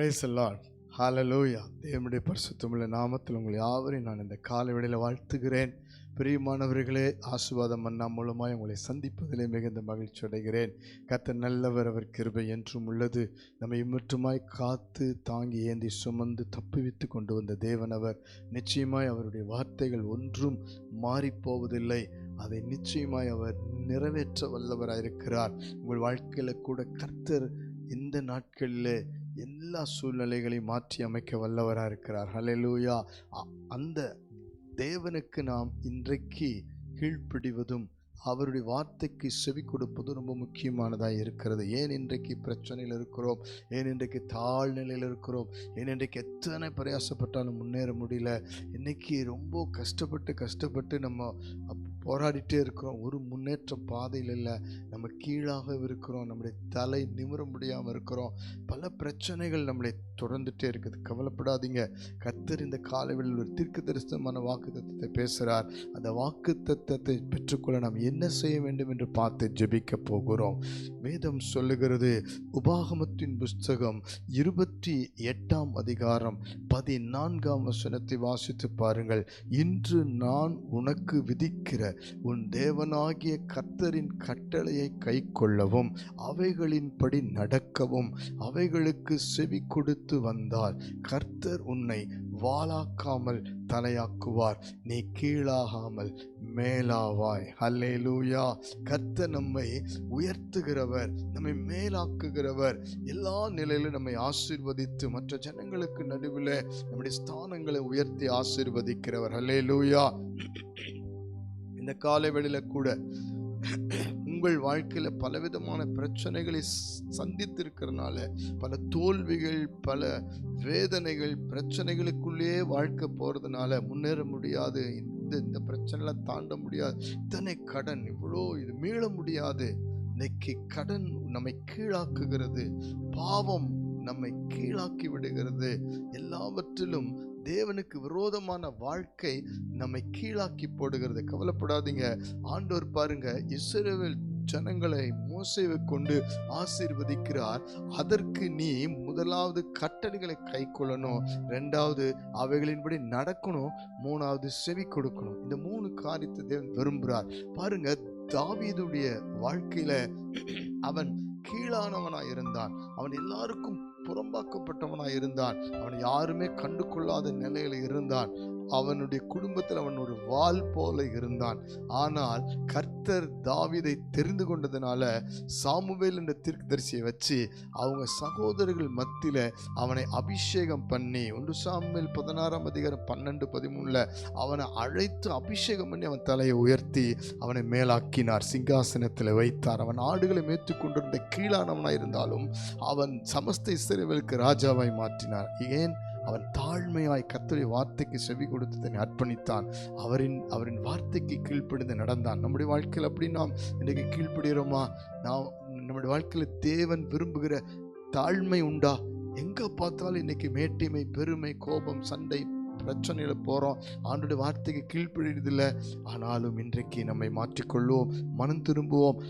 Price Lord ஹாலலூயா தேவனுடைய பரிசுத்தமிழ நாமத்தில் உங்களை யாவரையும் நான் இந்த காலை வேளையில் வாழ்த்துகிறேன். பிரியமானவர்களே ஆசுவாதம் மன்னா மூலமாக உங்களை சந்திப்பதிலே மிகுந்த மகிழ்ச்சி அடைகிறேன். கர்த்தர் நல்லவர் அவர் கிருபை என்றும் உள்ளது. நம்மை இம்மற்றுமாய் காத்து தாங்கி ஏந்தி சுமந்து தப்புவித்து கொண்டு வந்த தேவனவர் நிச்சயமாய் அவருடைய வார்த்தைகள் ஒன்றும் மாறிப்போவதில்லை. அதை நிச்சயமாய் அவர் நிறைவேற்ற வல்லவராயிருக்கிறார். உங்கள் வாழ்க்கையில் கூட கர்த்தர் இந்த நாட்களில் எல்லா சூழ்நிலைகளையும் மாற்றி அமைக்க வல்லவராக இருக்கிறார். ஹலெலூயா அந்த தேவனுக்கு நாம் இன்றைக்கு கீழ்ப்பிடிவதும் அவருடைய வார்த்தைக்கு செவி கொடுப்பதும் ரொம்ப முக்கியமானதாக இருக்கிறது. ஏன் இன்றைக்கு பிரச்சனையில் இருக்கிறோம்? ஏன் இன்றைக்கு தாழ்நிலையில் இருக்கிறோம்? ஏன் இன்றைக்கு எத்தனை பிரயாசப்பட்டாலும் முன்னேற முடியல? இன்றைக்கி ரொம்ப கஷ்டப்பட்டு கஷ்டப்பட்டு நம்ம அப்- போராடிட்டே இருக்கிறோம். ஒரு முன்னேற்ற பாதையில் இல்லை. நம்ம கீழாக இருக்கிறோம். நம்முடைய தலை நிமிர முடியாமல் இருக்கிறோம். பல பிரச்சனைகள் நம்மளை தொடர்ந்துட்டே இருக்குது. கவலைப்படாதீங்க. கர்த்தர் இந்த காலவெளியில் ஒரு தீர்க்க தரிசனமான வாக்கு தத்துவத்தை பேசுகிறார். அந்த வாக்கு தத்துவத்தை பெற்றுக்கொள்ள நாம் என்ன செய்ய வேண்டும் என்று பார்த்து ஜெபிக்க போகிறோம். வேதம் சொல்லுகிறது உபாகமத்தின் புஸ்தகம் இருபத்தி எட்டாம் அதிகாரம் பதினான்காம் வசனத்தை வாசித்து பாருங்கள். இன்று நான் உனக்கு விதிக்கிற உன் தேவனாகிய கர்த்தரின் கட்டளையை கைக்கொள்ளவும் அவைகளின்படி நடக்கவும் அவைகளுக்கு செவி கொடுத்து வந்தால் கர்த்தர் உன்னை வாளாக்காமல் தலையாக்குவார். நீ கீழாகாமல் மேலாவாய். ஹல்லேலூயா. கர்த்தர் நம்மை உயர்த்துகிறவர் நம்மை மேலாக்குகிறவர். எல்லா நிலையிலும் நம்மை ஆசீர்வதித்து மற்ற ஜனங்களுக்கு நடுவில் நம்முடைய ஸ்தானங்களை உயர்த்தி ஆசீர்வதிக்கிறவர். ஹல்லேலூயா. இந்த காலை வேளையில கூட உங்கள் வாழ்க்கையில பலவிதமான பிரச்சனைகளை ஸ்- சந்தித்திருக்கிறனால பல தோல்விகள் பல வேதனைகள் பிரச்சனைகளுக்குள்ளேயே வாழ்க்கை போறதுனால முன்னேற முடியாது. இந்த இந்த பிரச்சனைலாம் தாண்ட முடியாது. இத்தனை கடன் இவ்வளோ இது மீள முடியாது. இன்னைக்கு கடன் நம்மை கீழாக்குகிறது. பாவம் நம்மை கீழாக்கி விடுகிறது. எல்லாவற்றிலும் தேவனுக்கு விரோதமான வாழ்க்கை நம்மை கீழாக்கி போடுகிறது. கவலைப்படாதீங்க. ஆண்டோர் பாருங்க இஸ்ரவேல் ஜனங்களை மோசைவை கொண்டு ஆசீர்வதிக்கிறார். அதற்கு நீ முதலாவது கட்டளைகளை கை கொள்ளணும். ரெண்டாவது அவைகளின்படி நடக்கணும். மூணாவது செவி கொடுக்கணும். இந்த மூணு காரியத்தை தேவன் விரும்புகிறார். பாருங்க தாவீதுடைய வாழ்க்கையில அவன் கீழானவனா இருந்தான் அவன் எல்லாருக்கும் புறம்பாக்கப்பட்டவனாக இருந்தான். அவன் யாருமே கண்டு கொள்ளாத நிலையில் இருந்தான். அவனுடைய குடும்பத்தில் அவன் ஒரு வாள் போல இருந்தான். ஆனால் கர்த்தர் தாவிதை தெரிந்து கொண்டதுனால சாமுவேல் என்ற தீர்க்கதரிசியை வச்சு அவங்க சகோதரர்கள் மத்தியில் அவனை அபிஷேகம் பண்ணி ஒன்று சாமுவேல் பதினாறாம் அதிகாரம் பன்னெண்டு பதிமூணில் அவனை அழைத்து அபிஷேகம் பண்ணி அவன் தலையை உயர்த்தி அவனை மேலாக்கினார். சிங்காசனத்தில் வைத்தார். அவன் ஆடுகளை மேய்த்து கொண்டிருந்த கீழானவனாக இருந்தாலும் அவன் சமஸ்த இஸ்ரேவேலுக்கு ராஜாவாய் மாற்றினார். ஏன்? அவன் தாழ்மையாய் கர்த்தருடைய வார்த்தைக்கு செவி கொடுத்து தன்னை அர்ப்பணித்தான். அவரின் அவரின் வார்த்தைக்கு கீழ்ப்படிந்து நடந்தான். நம்முடைய வாழ்க்கையில் அப்படி நாம் இன்றைக்கு கீழ்ப்படுகிறோமா? நாம் நம்முடைய வாழ்க்கையில் தேவன் விரும்புகிற தாழ்மை உண்டா? எங்கே பார்த்தாலும் இன்றைக்கி மேட்டிமை பெருமை கோபம் சண்டை பிரச்சனையில் போகிறோம் ஆண்டுடைய வார்த்தைக்கு கீழ்ப்படிறதில்லை ஆனாலும் இன்றைக்கு நம்மை மாற்றிக்கொள்வோம். மனம் திரும்புவோம்.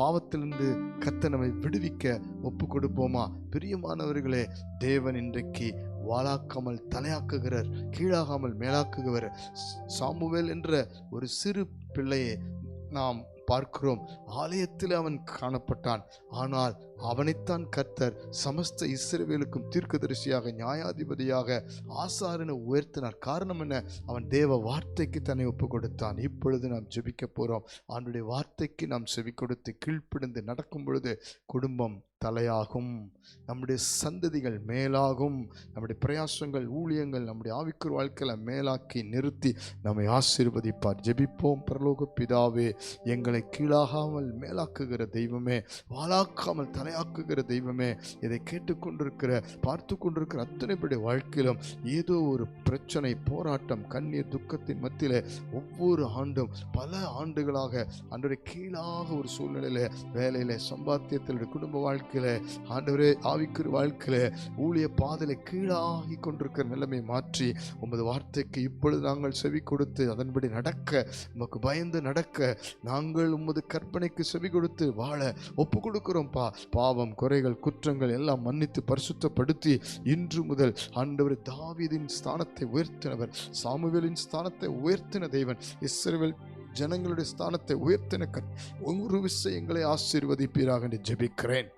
பாவத்திலிருந்து கத்த நம்மை விடுவிக்க ஒப்பு கொடுப்போமா பிரியமானவர்களே தேவன் இன்றைக்கு வாளாக்காமல் தலையாக்குகிறார் கீழாகாமல் மேலாக்குகிறவர் சாமுவேல் என்ற ஒரு சிறு பிள்ளையை நாம் பார்க்கிறோம். ஆலயத்தில் அவன் காணப்பட்டான். ஆனால் அவனைத்தான் கர்த்தர் சமஸ்த இஸ்ரவேலுக்கும் தீர்க்கதரிசியாக நியாயாதிபதியாக ஆசாரனை உயர்த்தினார். காரணம் என்ன? அவன் தேவ வார்த்தைக்கு தன்னை ஒப்பு கொடுத்தான் இப்பொழுது நாம் ஜெபிக்க போறோம். அவனுடைய வார்த்தைக்கு நாம் செவி கொடுத்து கீழ்ப்பிடிந்து நடக்கும் பொழுது குடும்பம் தலையாகும். நம்முடைய சந்ததிகள் மேலாகும். நம்முடைய பிரயாசங்கள் ஊழியங்கள் நம்முடைய ஆவிக்குர் வாழ்க்கையில மேலாக்கி நிறுத்தி நம்மை ஆசீர்வதிப்பார். ஜெபிப்போம். பிரலோக பிதாவே எங்களை கீழாகாமல் மேலாக்குகிற தெய்வமே வாழாக்காமல் தலை தலையாக்குகிற தெய்வமே இதை கேட்டுக்கொண்டிருக்கிற பார்த்து கொண்டிருக்கிற அத்தனை பேருடைய வாழ்க்கையிலும் ஏதோ ஒரு பிரச்சனை போராட்டம் கண்ணீர் துக்கத்தின் மத்தியில் ஒவ்வொரு ஆண்டும் பல ஆண்டுகளாக அன்றைய கீழாக ஒரு சூழ்நிலையில வேலையில சம்பாத்தியத்தில் குடும்ப வாழ்க்கையில ஆண்டவரே ஆவிக்குரிய வாழ்க்கையில ஊழிய பாதையில கீழாகி கொண்டிருக்கிற நிலைமை மாற்றி உமது வார்த்தைக்கு இப்பொழுது நாங்கள் செவி கொடுத்து அதன்படி நடக்க உமக்கு பயந்து நடக்க நாங்கள் உமது கற்பனைக்கு செவி கொடுத்து வாழ ஒப்பு கொடுக்குறோம்ப்பா பாவம் குறைகள் குற்றங்கள் எல்லாம் மன்னித்து பரிசுத்தப்படுத்தி இன்று முதல் ஆண்டவர் தாவிதின் ஸ்தானத்தை உயர்த்தினவர் சாமுவேலின் ஸ்தானத்தை உயர்த்தின தேவன் இஸ்ரேல் ஜனங்களுடைய ஸ்தானத்தை உயர்த்தின கத் விஷயங்களை ஆசீர்வதிப்பீராக என்று ஜெபிக்கிறேன்.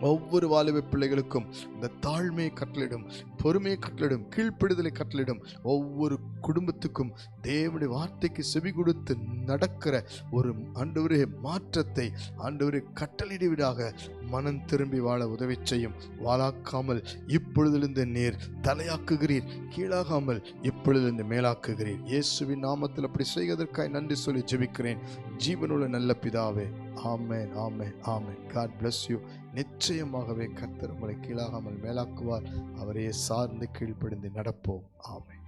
ஒவ்வொரு வாலிப பிள்ளைகளுக்கும் இந்த தாழ்மையை கட்டளிடும் பொறுமையை கட்டளிடும் கீழ்ப்பிடுதலை கட்டளிடும். ஒவ்வொரு குடும்பத்துக்கும் தேவனுடைய வார்த்தைக்கு செவி கொடுத்து நடக்கிற ஒரு ஆண்டவரே மாற்றத்தை ஆண்டவரே கட்டளிடுவிடாக மனம் திரும்பி வாழ உதவி செய்யும். வாழாக்காமல் இப்பொழுதிலிருந்து நீர் தலையாக்குகிறீர். கீழாகாமல் இப்பொழுதிலிருந்து மேலாக்குகிறீர். இயேசுவின் நாமத்தில் அப்படி செய்வதற்காக நன்றி சொல்லி ஜெபிக்கிறேன். ஜீவனுள்ள நல்ல பிதாவே ஆமென் ஆமென் ஆமென். காட் பிளஸ் யூ நிச்சயமாகவே கர்த்தர் உங்களை கீழாகாமல் மேலாக்குவார். அவரையே சார்ந்து கீழ்ப்படிந்து நடப்போம். ஆமை